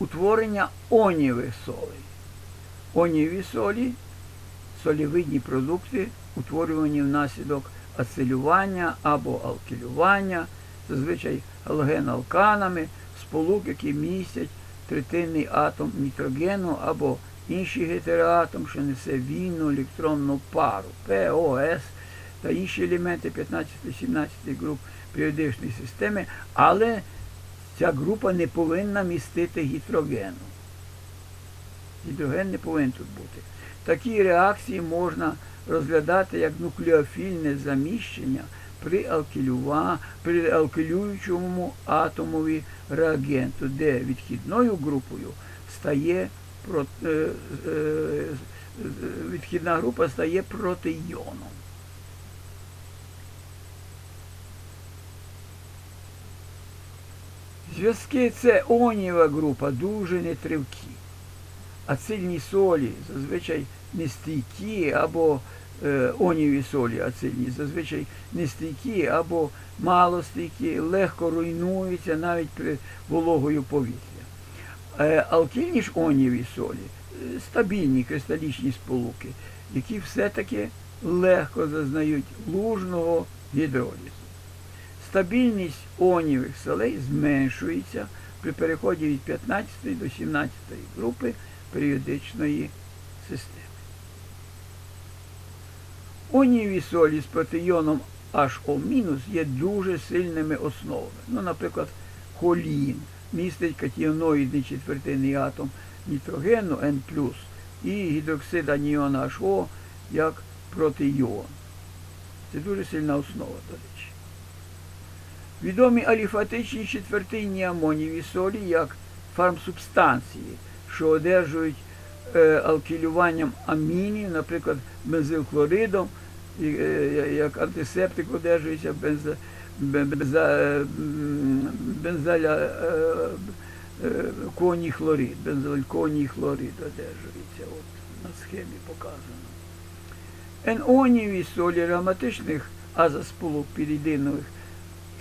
утворення онівих солей. Оніві солі солівидні продукти, утворювані внаслідок ацелювання або алкілювання, зазвичай галогеналканами, сполук, які містять третинний атом нітрогену або інший гетероатом, що несе вільну електронну пару ПОС та інші елементи 15-17 груп періодичної системи, але ця група не повинна містити гідрогену. Гідроген не повинен тут бути. Такі реакції можна розглядати як нуклеофільне заміщення при, при алкілюючому атомові реагенту, де відхідною групою стає про- е, е, відхідна група стає протийоном. Зв'язки це онієва група дуже нетривкі, а цильні солі зазвичай нестійкі або е, оніві солі ацильні, зазвичай нестійкі або малостійкі, легко руйнуються навіть при вологою повітря. Е, алкільні ж оніві солі е, стабільні кристалічні сполуки, які все-таки легко зазнають лужного гідролізу. Стабільність онівих солей зменшується при переході від 15 до 17 групи періодичної системи. Оніві солі з протийоном HO- є дуже сильними основами. Ну, наприклад, холін містить катіоноїдний четвертинний атом нітрогену N+, і гідроксид аніона HO як протийон. Це дуже сильна основа, до речі. Відомі аліфатичні четвертинні амонієві солі як фармсубстанції, що одержують е, алкілюванням амінів, наприклад, бензилхлоридом, е, як антисептик одержується бенза, бенза, бензаля, е, е, коній хлорид, бензольконій хлорид одержується. От на схемі показано. Еноніві солі ароматичних азосполук пірідинових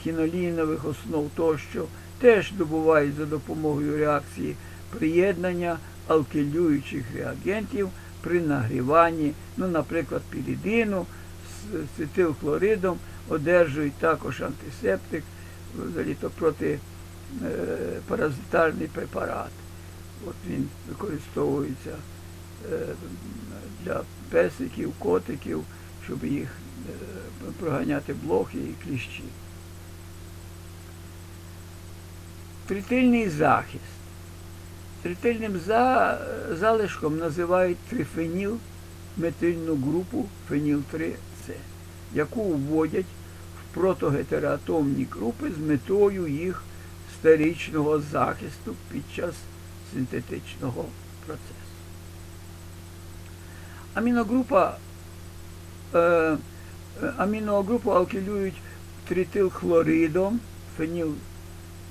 хінолінових основ тощо теж добувають за допомогою реакції приєднання алкилюючих реагентів при нагріванні, ну, наприклад, пірідину з цитилхлоридом одержують також антисептик, взагалі то протипаразитарний препарат. От він використовується е, для песиків, котиків, щоб їх е, проганяти блохи і кліщі. Тритильний захист. Тритильним за, залишком називають трифеніл метильну групу феніл-3С, яку вводять в протогетероатомні групи з метою їх стеричного захисту під час синтетичного процесу. Аміногрупа, е, е, аміногрупу алкілюють тритилхлоридом, феніл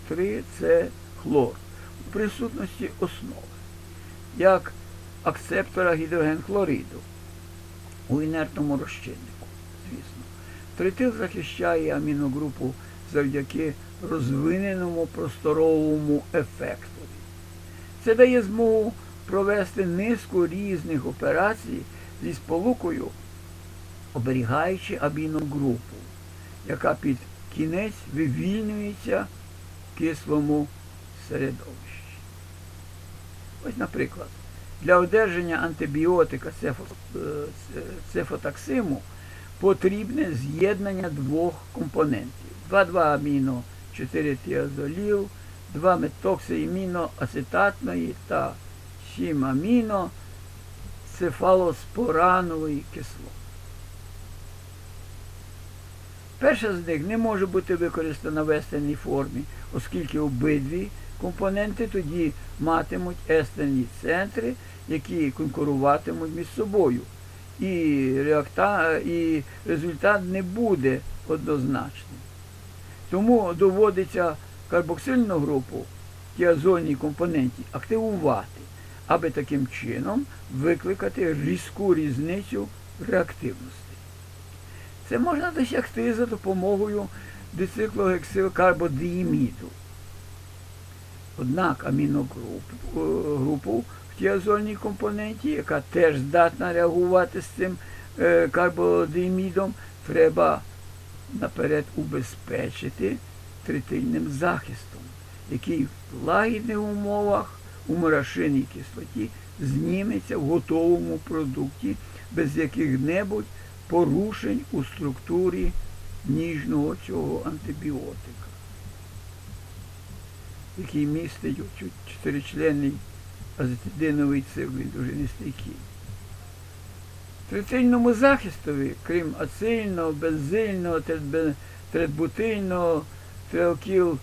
3 це хлор у присутності основи, як акцептора гідрогенхлориду у інертному розчиннику, звісно. Тритил захищає аміногрупу завдяки розвиненому просторовому ефекту. Це дає змогу провести низку різних операцій зі сполукою, оберігаючи аміногрупу, яка під кінець вивільнюється кислому середовищі. Ось, наприклад, для одержання антибіотика е, цефотаксиму потрібне з'єднання двох компонентів. 2,2 аміно 4 тіазоліл, 2 метоксиаміно ацетатної та 7 аміно цефалоспоранової кислоти. Перша з них не може бути використана в естерній формі, оскільки обидві компоненти тоді матимуть естерні центри, які конкуруватимуть між собою. І, реакта... і результат не буде однозначним. Тому доводиться карбоксильну групу тіазольній компоненті активувати, аби таким чином викликати різку різницю реактивності. Це можна досягти за допомогою дициклогексилкарбодіїміду. Однак аміногрупу е, в тіазольній компоненті, яка теж здатна реагувати з цим е, треба наперед убезпечити тритильним захистом, який в лагідних умовах у морошинній кислоті зніметься в готовому продукті без яких-небудь порушень у структурі ніжного цього антибіотика, який містить чотиричленний азетидиновий цикл, він дуже нестійкий. Тритильному захистові, крім ацильного, беззильного, тредбе- тредбутильного, треокіл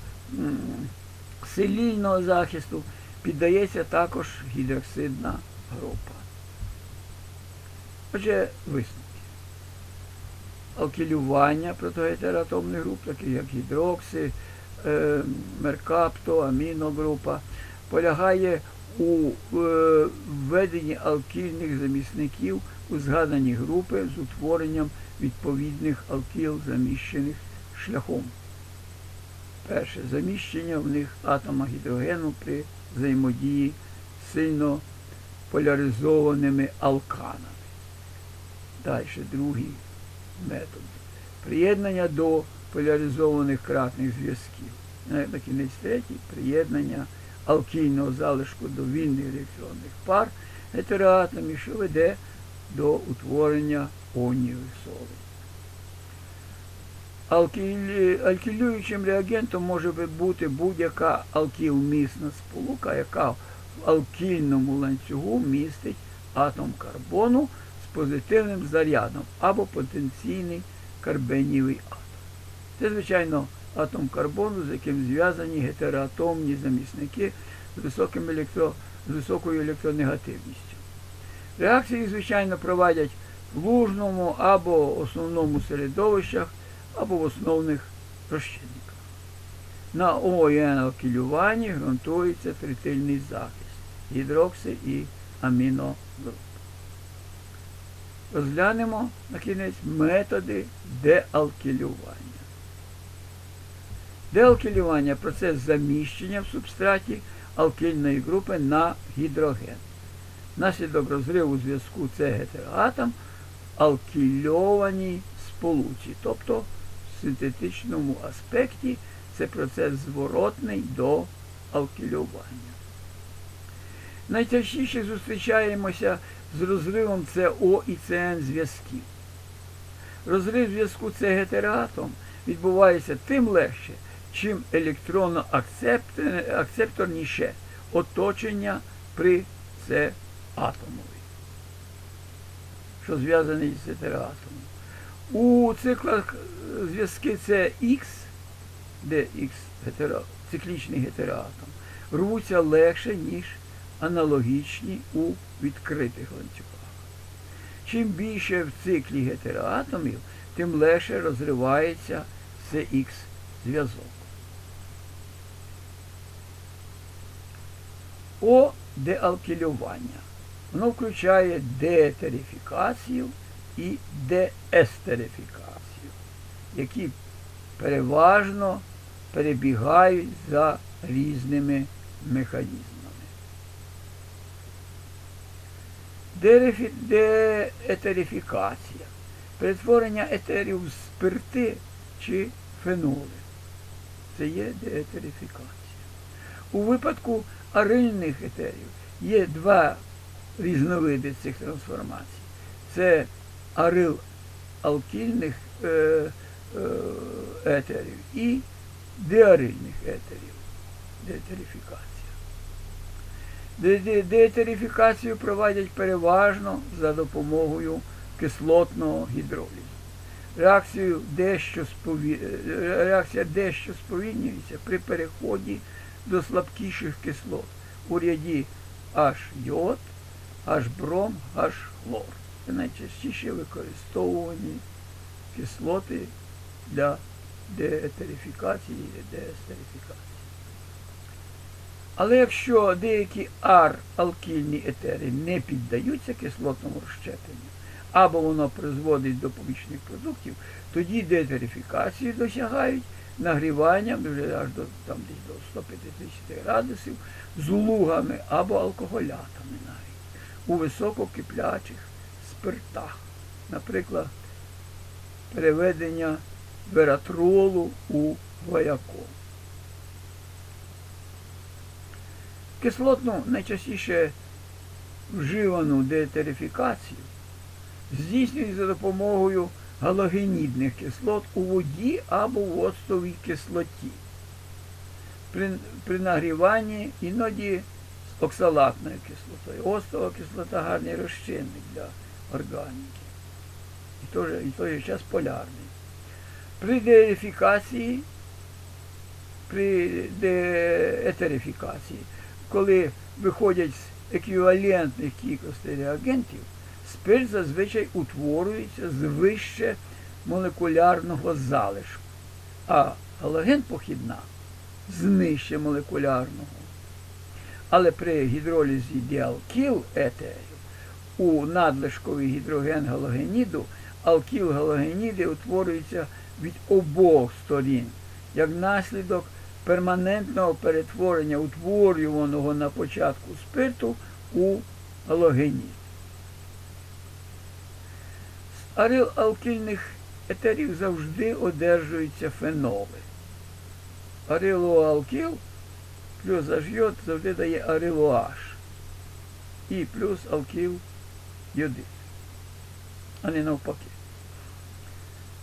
селільного захисту, піддається також гідроксидна група. Отже, висновки. Алкілювання протогетероатомних груп, такі як гідрокси, е, меркапто, аміногрупа, полягає у е, введенні алкільних замісників у згадані групи з утворенням відповідних алкіл, заміщених шляхом. Перше заміщення в них атома гідрогену при взаємодії сильно поляризованими алканами. Далі другий метод. Приєднання до поляризованих кратних зв'язків. На кінець третій приєднання алкільного залишку до вільних електронних пар гетероатомів, що веде до утворення онієвих солей. Алкілюючим реагентом може бути будь-яка алкілмісна сполука, яка в алкільному ланцюгу містить атом карбону позитивним зарядом або потенційний карбенівий атом. Це, звичайно, атом карбону, з яким зв'язані гетероатомні замісники з, високим електро... з високою електронегативністю. Реакції, звичайно, проводять в лужному або основному середовищах, або в основних розчинниках. На ОН алкілюванні ґрунтується тритильний захист, гідрокси і аміногруп. Розглянемо на кінець методи деалкілювання. Деалкілювання процес заміщення в субстраті алкильної групи на гідроген. Наслідок розриву зв'язку це гетероатом алкільованій сполуці, тобто в синтетичному аспекті це процес зворотний до алкілювання. Найчастіше зустрічаємося з розривом СО і ЦН зв'язків. Розрив зв'язку С гетероатом відбувається тим легше, чим електронно-акцепторніше оточення при С атомові, що зв'язаний з гетероатомом. У циклах зв'язки CX, де X гетеро, циклічний гетероатом, рвуться легше, ніж аналогічні у відкритих ланцюгах. Чим більше в циклі гетероатомів, тим легше розривається CX зв'язок. О деалкілювання. Воно включає деетерифікацію і деестерифікацію, які переважно перебігають за різними механізмами. Деетерифікація. Перетворення етерів в спирти чи феноли. Це є деетерифікація. У випадку арильних етерів є два різновиди цих трансформацій. Це арил алкільних е, е, етерів і деарильних етерів. Деетерифікація. Де- де- Деетерифікацію проводять переважно за допомогою кислотного гідролізу. Реакцію дещо спові... Реакція дещо сповільнюється при переході до слабкіших кислот у ряді H йод, H бром, H хлор. Це найчастіше використовувані кислоти для деетерифікації і деестерифікації. Але якщо деякі ар-алкільні етери не піддаються кислотному розщепленню, або воно призводить до побічних продуктів, тоді деетерифікації досягають нагріванням вже аж до, там, десь до 150 градусів з лугами або алкоголятами навіть у висококиплячих спиртах. Наприклад, переведення вератролу у гвояко. Кислотну найчастіше вживану деетерифікацію здійснюють за допомогою галогенідних кислот у воді або в оцтовій кислоті. При, при нагріванні іноді з оксалатною кислотою. Оцтова кислота гарний розчинник для органіки. І той, і той час полярний. При деерифікації, при деетерифікації, коли виходять з еквівалентних кількостей реагентів, спирт зазвичай утворюється з вище молекулярного залишку, а галоген похідна з нижче молекулярного. Але при гідролізі діалкіл етерів у надлишковий гідроген галогеніду алкіл галогеніди утворюються від обох сторін, як наслідок перманентного перетворення утворюваного на початку спирту у галогенід. З арилалкільних етерів завжди одержуються феноли. Арилоалкіл плюс ажйод завжди дає арилоаш. І плюс алкіл йодит, а не навпаки.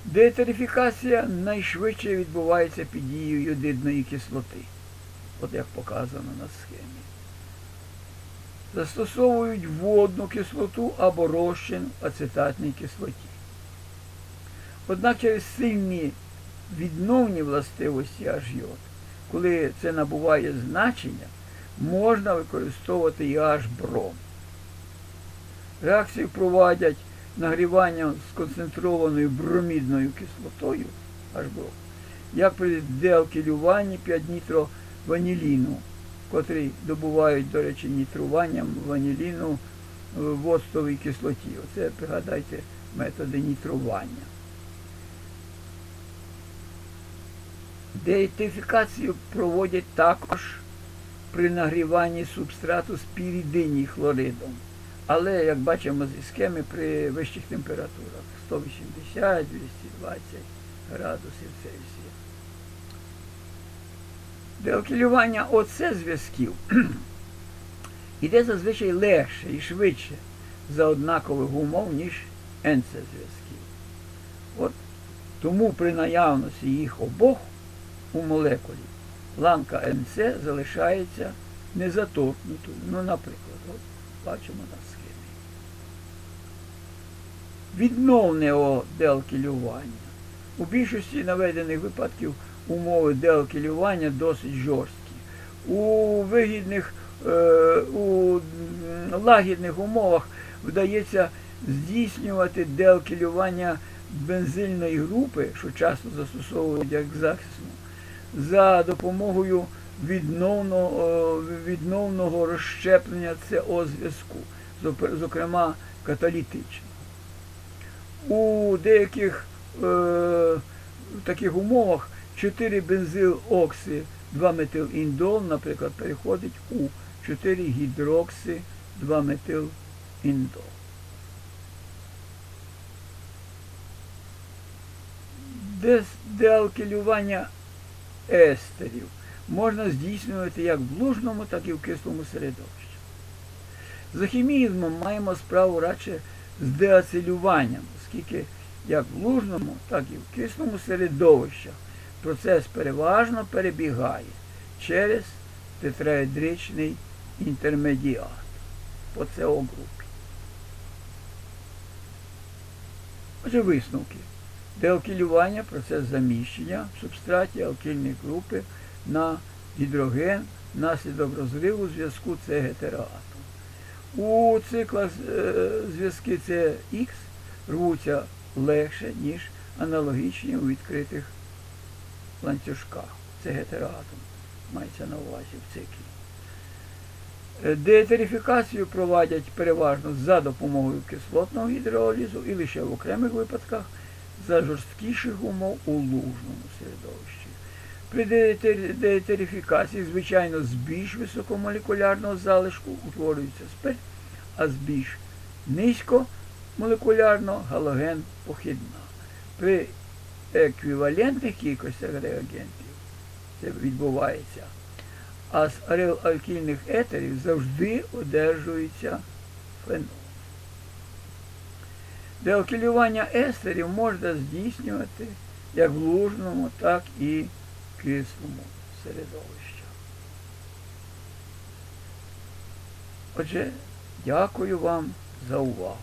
Деетерифікація найшвидше відбувається під дією йодидної кислоти, от як показано на схемі. Застосовують водну кислоту або розчин в ацетатній кислоті. Однак через сильні відновні властивості ажйод, коли це набуває значення, можна використовувати і аж бром. Реакцію проводять нагріванням з концентрованою бромідною кислотою, аж бром, як при деалкілюванні 5 нітрованіліну, котрий добувають, до речі, нітруванням ваніліну в оцтовій кислоті. Оце пригадайте методи нітрування. Деетифікацію проводять також при нагріванні субстрату з пірідині хлоридом. Але, як бачимо зі схеми, при вищих температурах 180-220 градусів Цельсія. Деалкілювання оце зв'язків іде зазвичай легше і швидше за однакових умов, ніж НЦ зв'язків. От тому при наявності їх обох у молекулі ланка МЦ залишається незаторкнутою. Ну, наприклад, от бачимо на схемі. Відновне деалкілювання. У більшості наведених випадків умови деалкілювання досить жорсткі. У вигідних, е, у лагідних умовах вдається здійснювати деалкілювання бензильної групи, що часто застосовують як захисну, за допомогою відновного, відновного розщеплення СО зв'язку, зокрема каталітичного. У деяких е, таких умовах 4 бензил окси 2 метиліндол, наприклад, переходить у 4 гідрокси 2 метиліндол. Деалкілювання естерів можна здійснювати як в лужному, так і в кислому середовищі. За хімізмом маємо справу радше з деацелюванням, оскільки як в лужному, так і в кислому середовищах процес переважно перебігає через тетраедричний інтермедіат по СО групі. Отже, висновки. Деалкілювання процес заміщення в субстраті алкільної групи на гідроген внаслідок розриву зв'язку С гетероатом. У циклах зв'язки CX рвуться легше, ніж аналогічні у відкритих ланцюжках. Це гетероатом мається на увазі в циклі. Деетерифікацію проводять переважно за допомогою кислотного гідролізу і лише в окремих випадках за жорсткіших умов у лужному середовищі. При деетер- деетерифікації, звичайно, з більш високомолекулярного залишку утворюється спирт, а з більш низькомолекулярного галоген похідна. При еквівалентних кількостях реагентів це відбувається. А з алкільних етерів завжди одержується фенол. Деалкілювання естерів можна здійснювати як в лужному, так і в кислому середовищу. Отже, дякую вам за увагу.